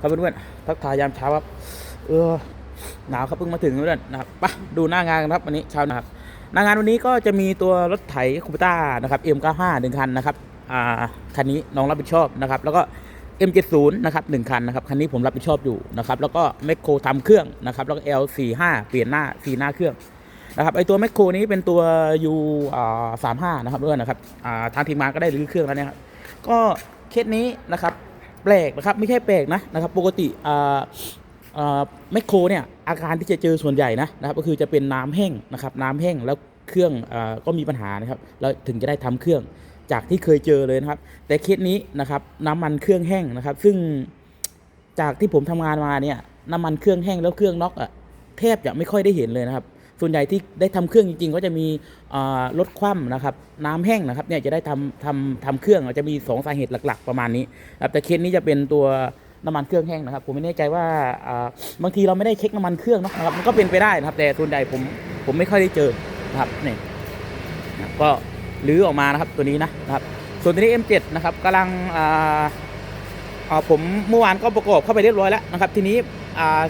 ครับเพื่อนๆทักทายยามเช้าครับ เออหนาวครับเพิ่งมาถึงเพื่อนๆนะครับไปะดูหน้างานกันครับวันนี้เช้านะครับหน้างานวันนี้ก็จะมีตัวรถไถคูปต้านะครับ M95 หนึ่งคันนะครับอ่าคันนี้น้องรับผิดชอบนะครับ แล้วก็ M70 นะครับหนึ่งคันนะครับคันนี้ผมรับผิดชอบอยู่นะครับ แล้วก็แมคโครทำเครื่องนะครับ แล้วก็ L45 เปลี่ยนหน้าสีหน้าเครื่องนะครับไอตัวแมคโครนี้เป็นตัว U อ่าสามห้านะครับเพื่อนนะครับอ่าทางทีมงานก็ได้รื้อเครื่องแล้วเนี่ยครับก็เคสนี้นะครับ แปลกนะครับไม่ใช่แปลกนะนะครับปกติอ่าอ่าแมคโครเนี่ยอาการที่จะเจอส่วนใหญ่นะนะครับก็คือจะเป็นน้ำแห้งนะครับน้ำแห้งแล้วเครื่องอาก็มีปัญหานะครับแล้วถึงจะได้ทำเครื่องจากที่เคยเจอเลยนะครับ แต่เคสนี้นะครับน้ำมันเครื่องแห้งนะครับ ซึ่งจากที่ผมทำงานมาเนี่ยน้ำมันเครื่องแห้งแล้วเครื่องน็อกอะแทบจะไม่ค่อยได้เห็นเลยนะครับ ส่วนใหญ่ที่ได้ทำเครื่องจริงๆ ก็จะมีอ่ารถคว่ำนะครับน้ำแห้งนะครับเนี่ยจะได้ทำทำทำเครื่องจะมีสองสาเหตุหลัก ๆ ประมาณนี้นะครับแต่เคสนี้จะเป็นตัวน้ำมันเครื่องแห้งนะครับ ผมไม่แน่ใจว่าบางทีเราไม่ได้เช็คน้ำมันเครื่องนะครับมันก็เป็นไปได้นะครับ แต่ส่วนใหญ่ผมผมไม่ค่อยได้เจอนะครับนี่ก็รื้อออกมานะครับตัวนี้นะนะครับ ส่วนตัวนี้ M7 นะครับกำลังอ่าอ่า ผมเมื่อวานก็ประกอบเข้าไปเรียบร้อยแล้วนะครับ ทีนี้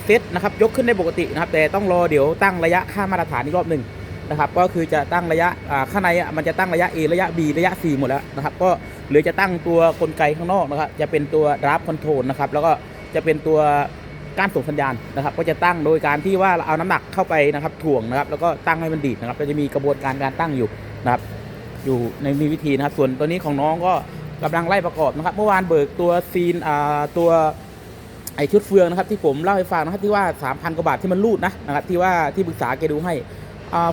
เซตนะครับยกขึ้นได้ปกตินะครับ แต่ต้องรอเดี๋ยวตั้งระยะค่ามาตรฐานอีกรอบหนึ่งนะครับ ก็คือจะตั้งระยะข้างในมันจะตั้งระยะ A ระยะ B ระยะ C หมดแล้วนะครับ ก็เหลือจะตั้งตัวกลไกข้างนอกนะครับ จะเป็นตัวรับคอนโทรลนะครับ แล้วก็จะเป็นตัวการส่งสัญญาณนะครับ ก็จะตั้งโดยการที่ว่าเราเอาน้ำหนักเข้าไปนะครับถ่วงนะครับ แล้วก็ตั้งให้มันดีดนะครับ ก็จะมีกระบวนการการตั้งอยู่นะครับ อยู่ในมีวิธีนะครับ ส่วนตัวนี้ของน้องก็ กำลังไล่ประกอบนะครับ เมื่อวานเบิกตัวซีนตัวไอชุดเฟืองนะครับ ที่ผมเล่าให้ฟังนะครับที่ว่า 3,000 กว่าบาทที่มันรูดนะนะครับที่ว่าที่ปรึกษาแกดูให้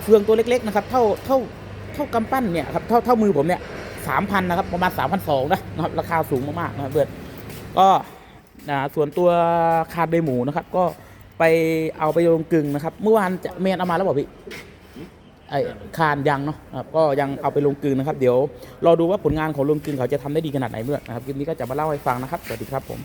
เฟืองตัวเล็กๆนะครับเท่าเท่าเท่ากำปั้นเนี่ยครับเท่าเท่ามือผมเนี่ยสามพันนะครับประมาณ3 2 0 0นะนะครับราคาสูงมากๆนะครับเพื่อนก็อ่าส่วนตัวคาร์ดเดหมูนะครับก็ไปเอาไปลงกึ่งนะครับ เมื่อวานจะเมนเอามาแล้วบอกพี่ ไอคานยังเนาะครับก็ยังเอาไปลงกลึงนะครับ เดี๋ยวรอดูว่าผลงานของลงกลึงเขาจะทำได้ดีขนาดไหนเมื่อนะครับคลิปนี้ก็จะมาเล่าให้ฟังนะครับสวัสดีครับผม